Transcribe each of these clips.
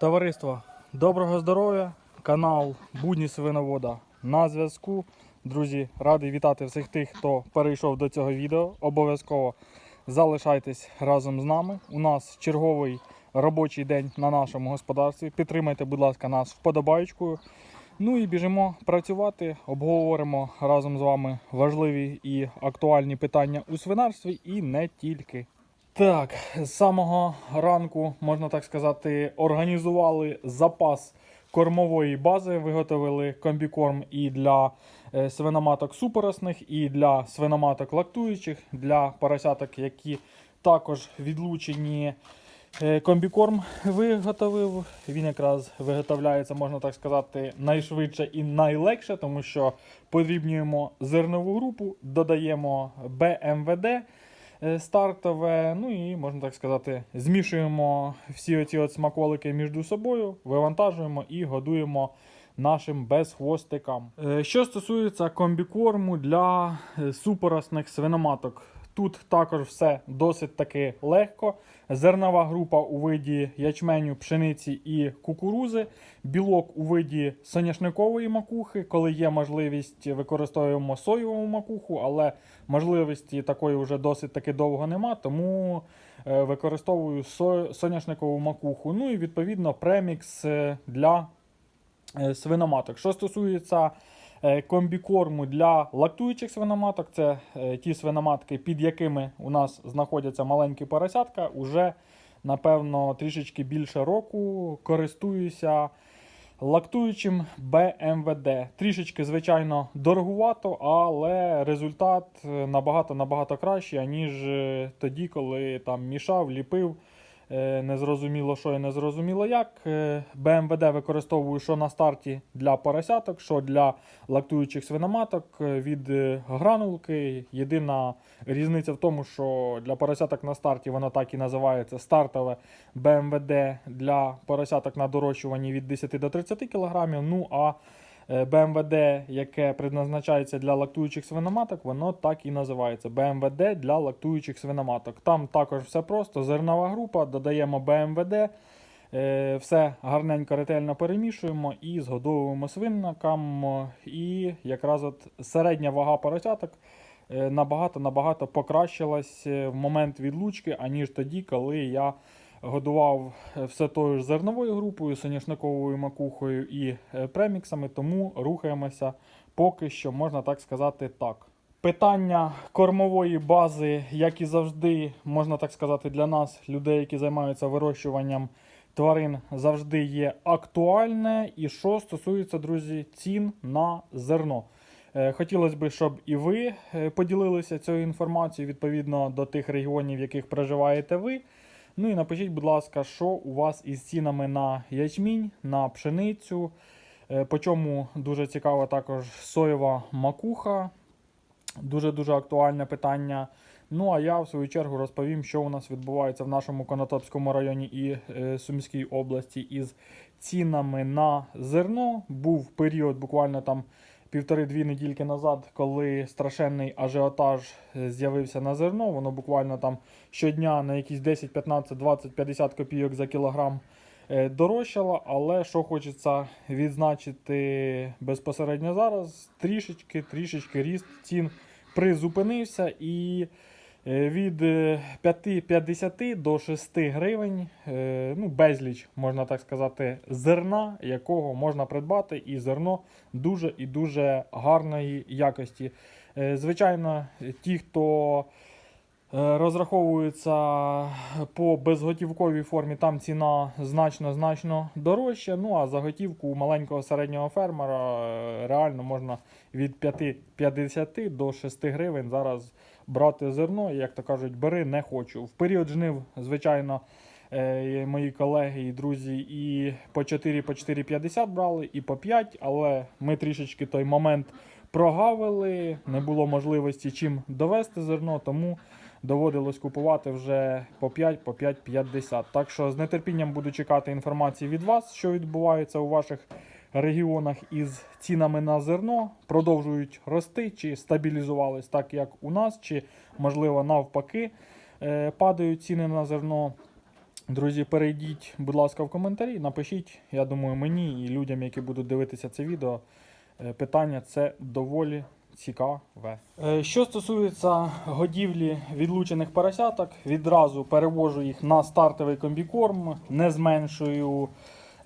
Товариство, доброго здоров'я! Канал Будні Свиновода на зв'язку. Друзі, радий вітати всіх тих, хто перейшов до цього відео. Обов'язково залишайтесь разом з нами. У нас черговий робочий день на нашому господарстві. Підтримайте, будь ласка, нас вподобаючкою. Ну і біжимо працювати, обговоримо разом з вами важливі і актуальні питання у свинарстві і не тільки. Так, з самого ранку, можна так сказати, організували запас кормової бази, виготовили комбікорм і для е, свиноматок супоросних, і для свиноматок лактуючих, для поросяток, які також відлучені. Е, Комбікорм виготовив. Він якраз виготовляється, можна так сказати, найшвидше і найлегше, тому що подрібнюємо зернову групу, додаємо БМВД стартове, ну і можна так сказати, змішуємо всі оці от смаколики між собою, вивантажуємо і годуємо нашим безхвостикам. Е, Що стосується комбікорму для е, супоросних свиноматок, тут також все досить таки легко. Зернова група у виді ячменю, пшениці і кукурузи, білок у виді соняшникової макухи. Коли є можливість, використовуємо соєву макуху, але можливості такої вже досить таки довго нема, тому е, використовую соняшникову макуху. Ну і відповідно премікс е, для е, свиноматок. Що стосується комбікорму для лактуючих свиноматок, це е, ті свиноматки, під якими у нас знаходяться маленькі поросятка, уже напевно трішечки більше року користуюся лактуючим БМВД. Трішечки, звичайно, дорогувато, але результат е, набагато набагато кращий, ніж тоді, коли там мішав, ліпив. Е, Незрозуміло, що і незрозуміло як. Е, БМВД використовую що на старті для поросяток, що для лактуючих свиноматок е, від гранулки. Єдина різниця в тому, що для поросяток на старті воно так і називається стартове БМВД для поросяток на дорощуванні від 10 до 30 кг. Ну а БМВД, яке предназначається для лактуючих свиноматок, воно так і називається БМВД для лактуючих свиноматок. Там також все просто, зернова група, додаємо БМВД, е, все гарненько ретельно перемішуємо і згодовуємо свинникам. І якраз от середня вага поросяток е, набагато набагато покращилась е, в момент відлучки, аніж тоді, коли я годував е, все тою ж зерновою групою, соняшниковою макухою і е, преміксами, тому рухаємося поки що, можна так сказати, так. Питання кормової бази, як і завжди, можна так сказати, для нас, людей, які займаються вирощуванням тварин, завжди є актуальне. І що стосується, друзі, цін на зерно. Е, Хотілося б, щоб і ви поділилися цією інформацією відповідно до тих регіонів, в яких проживаєте ви. Ну і напишіть, будь ласка, що у вас із цінами на ячмінь, на пшеницю. Е, По чому дуже цікава також соєва макуха. Дуже-дуже актуальне питання. Ну а я в свою чергу розповім, що у нас відбувається в нашому Конотопському районі і е, Сумській області із цінами на зерно. Був період буквально там півтори-дві недільки назад, коли страшенний ажіотаж е, з'явився на зерно. Воно буквально там щодня на якісь 10, 15, 20, 50 копійок за кілограм е, дорожчало. Але що хочеться відзначити безпосередньо зараз, трішечки, трішечки ріст цін призупинився і від е, 5,50 до 6 гривень, е, ну, безліч, можна так сказати, зерна, якого можна придбати, і зерно дуже і дуже гарної якості. Е, Звичайно, ті, хто е, розраховуються по безготівковій формі, там ціна значно-значно дорожча. Ну а за готівку у маленького середнього фермера е, реально можна від 5,50 до 6 гривень зараз брати зерно. Як то кажуть, бери не хочу. В період жнив, звичайно, е, мої колеги і друзі і по 4, по 4,50 брали, і по 5, але ми трішечки той момент прогавили, не було можливості чим довести зерно, тому доводилось купувати вже по 5, по 5,50. Так що з нетерпінням буду чекати інформації від вас, що відбувається у ваших регіонах із цінами на зерно, продовжують рости чи стабілізувались так, як у нас, чи можливо навпаки е, падають ціни на зерно. Друзі, перейдіть, будь ласка, в коментарі, напишіть, я думаю, мені і людям, які будуть дивитися це відео, е, питання це доволі цікаве. Е, Що стосується годівлі відлучених поросяток, відразу перевожу їх на стартовий комбікорм, не зменшую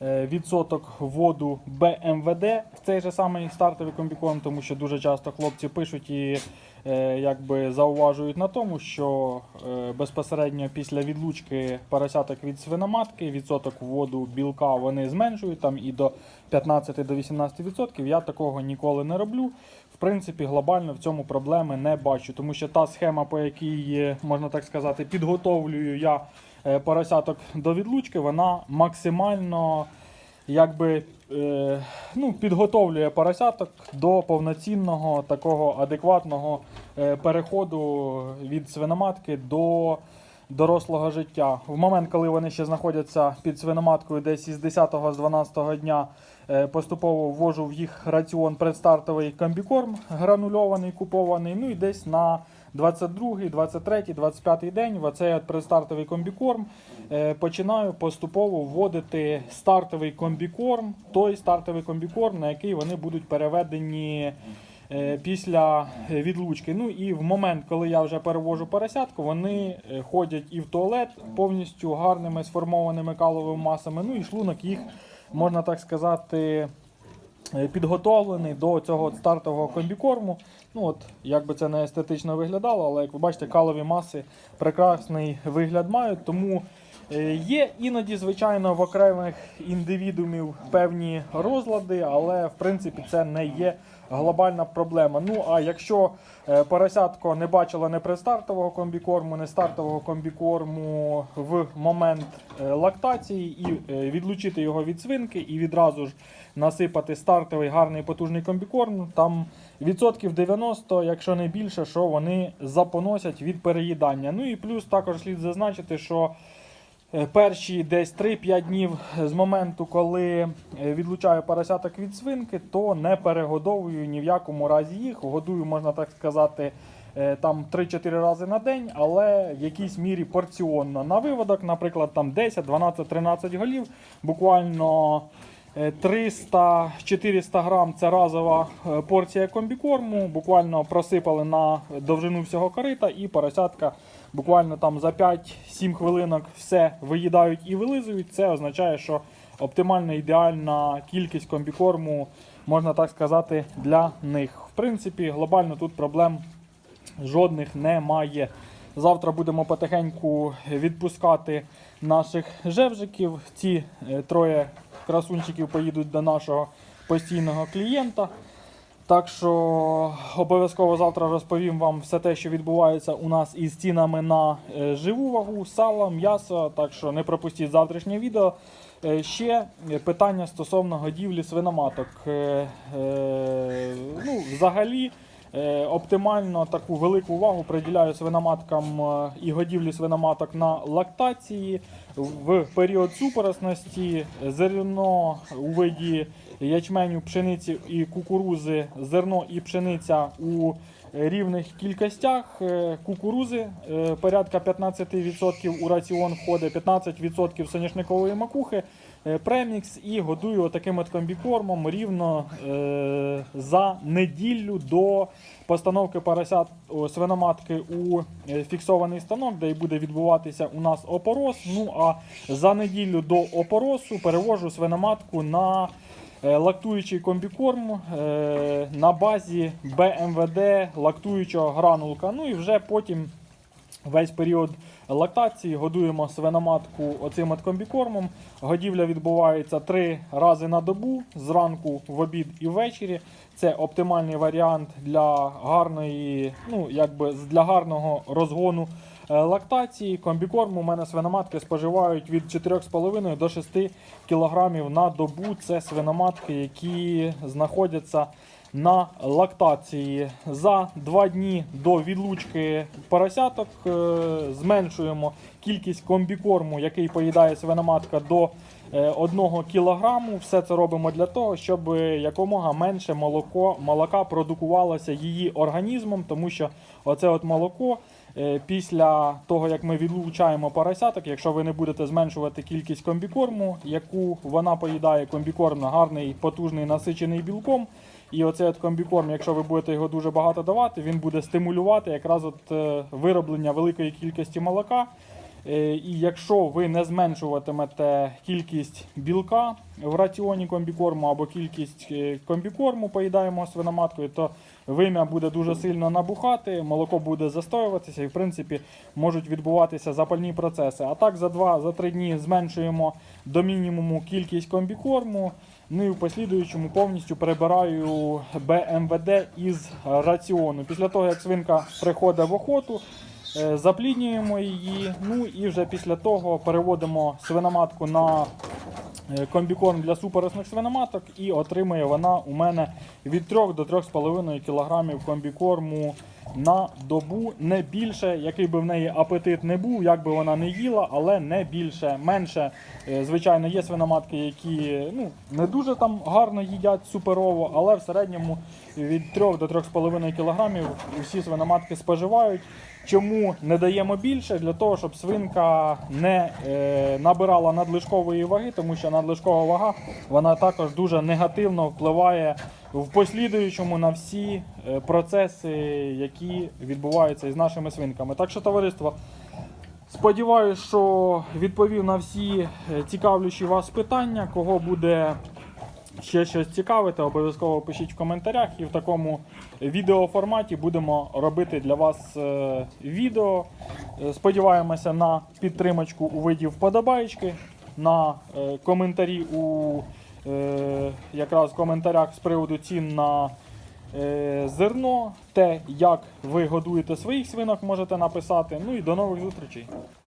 відсоток воду БМВД в цей же самий стартовий комбікорм, тому що дуже часто хлопці пишуть і е, якби зауважують на тому, що е, безпосередньо після відлучки поросяток від свиноматки відсоток воду білка вони зменшують там і до 15 до 18 відсотків. Я такого ніколи не роблю. В принципі, глобально в цьому проблеми не бачу, тому що та схема, по якій е, можна так сказати, підготовлюю я е, поросяток до відлучки, вона максимально якби е, ну, підготовлює поросяток до повноцінного такого адекватного е, переходу від свиноматки до дорослого життя. В момент, коли вони ще знаходяться під свиноматкою, десь із 10-го, з 12-го дня е, поступово ввожу в їх раціон предстартовий комбікорм гранульований, купований. Ну і десь на 22, 23, 25 день в оцей предстартовий комбікорм е, починаю поступово вводити стартовий комбікорм, той стартовий комбікорм, на який вони будуть переведені е, після відлучки. Ну і в момент, коли я вже перевожу поросятку, вони е, ходять і в туалет повністю гарними сформованими каловими масами. Ну і шлунок їх, можна так сказати, підготовлений до цього стартового комбікорму. Ну от, як би це не естетично виглядало, але як ви бачите, калові маси прекрасний вигляд мають. Тому е, є іноді, звичайно, в окремих індивідумів певні розлади, але в принципі це не є глобальна проблема. Ну а якщо е, поросятко не бачило не предстартового комбікорму, не стартового комбікорму в момент е, лактації, і е, відлучити його від свинки, і відразу ж насипати стартовий гарний потужний комбікорм, там відсотків 90, якщо не більше, що вони запоносять від переїдання. Ну і плюс також слід зазначити, що Е, Перші десь 3-5 днів з моменту, коли е, відлучаю поросяток від свинки, то не перегодовую ні в якому разі їх. Годую, можна так сказати, е, там 3-4 рази на день, але в якійсь мірі порціонно. На виводок, наприклад, там 10, 12, 13 голів, буквально. Е, 300-400 грам це разова е, порція комбікорму. Буквально просипали на довжину всього корита і поросятка буквально там за 5-7 хвилинок все виїдають і вилизують. Це означає, що оптимальна ідеальна кількість комбікорму, можна так сказати, для них. В принципі, глобально тут проблем жодних немає. Завтра будемо потихеньку відпускати наших жевжиків. Ці е, троє красунчиків поїдуть до нашого постійного клієнта. Так що обов'язково завтра розповім вам все те, що відбувається у нас із цінами на е, живу вагу, сало, м'ясо. Так що не пропустіть завтрашнє відео. Е, Ще питання стосовно годівлі свиноматок. Е, Ну, взагалі. Е, Оптимально таку велику увагу приділяю свиноматкам е, і годівлі свиноматок на лактації в період супоросності. Зерно у виді ячменю, пшениці і кукурузи, зерно і пшениця у рівних кількостях. Е, Кукурузи е, порядка 15% у раціон входить, 15% соняшникової макухи, е, премікс і годую таким от комбікормом рівно за неділю до постановки поросят свиноматки у фіксований станок, де й буде відбуватися у нас опорос. Ну а за неділю до опоросу перевожу свиноматку на лактуючий комбікорм е, на базі БМВД лактуючого гранулка. Ну і вже потім весь період лактації годуємо свиноматку оцим комбікормом. Годівля відбувається три рази на добу, зранку, в обід і ввечері. Це оптимальний варіант для гарної, ну якби для гарного розгону е, лактації. Комбікорм у мене свиноматки споживають від 4,5 до 6 кг на добу. Це свиноматки, які знаходяться на лактації. За два дні до відлучки поросяток е, зменшуємо кількість комбікорму, який поїдає свиноматка до 1 кілограму. Все це робимо для того, щоб якомога менше молоко, молока продукувалося її організмом, тому що оце от молоко е, після того, як ми відлучаємо поросяток, якщо ви не будете зменшувати кількість комбікорму, яку вона поїдає, комбікорм гарний, потужний, насичений білком. І оцей от комбікорм, якщо ви будете його дуже багато давати, він буде стимулювати якраз от е, вироблення великої кількості молока. Е, І якщо ви не зменшуватимете кількість білка в раціоні комбікорму або кількість е, комбікорму поїдаємо свиноматкою, то вим'я буде дуже сильно набухати, молоко буде застоюватися і в принципі можуть відбуватися запальні процеси. А так за 2-3 дні зменшуємо до мінімуму кількість комбікорму. Ну і в послідуючому повністю перебираю БМВД із раціону. Після того, як свинка приходить в охоту, Запліднюємо її, ну і вже після того переводимо свиноматку на е, комбікорм для супоросних свиноматок і отримує вона у мене від 3 до 3,5 кг комбікорму на добу, не більше, який би в неї апетит не був, як би вона не їла, але не більше. Менше, е, звичайно, є свиноматки, які ну, не дуже там гарно їдять суперово, але в середньому від 3 до 3,5 кг усі свиноматки споживають. Чому не даємо більше? Для того, щоб свинка не е, набирала надлишкової ваги, тому що надлишкова вага вона також дуже негативно впливає в послідуючому на всі е, процеси, які відбуваються із нашими свинками. Так що, товариство, сподіваюся, що відповів на всі е, цікавлячі вас питання. Кого буде ще щось цікавите, обов'язково пишіть в коментарях. І в такому відеоформаті будемо робити для вас е, відео. Е, Сподіваємося на підтримочку у виді вподобайки, на е, коментарі у якраз коментарях з приводу цін на зерно, те, як ви годуєте своїх свинок, можете написати. Ну і до нових зустрічей.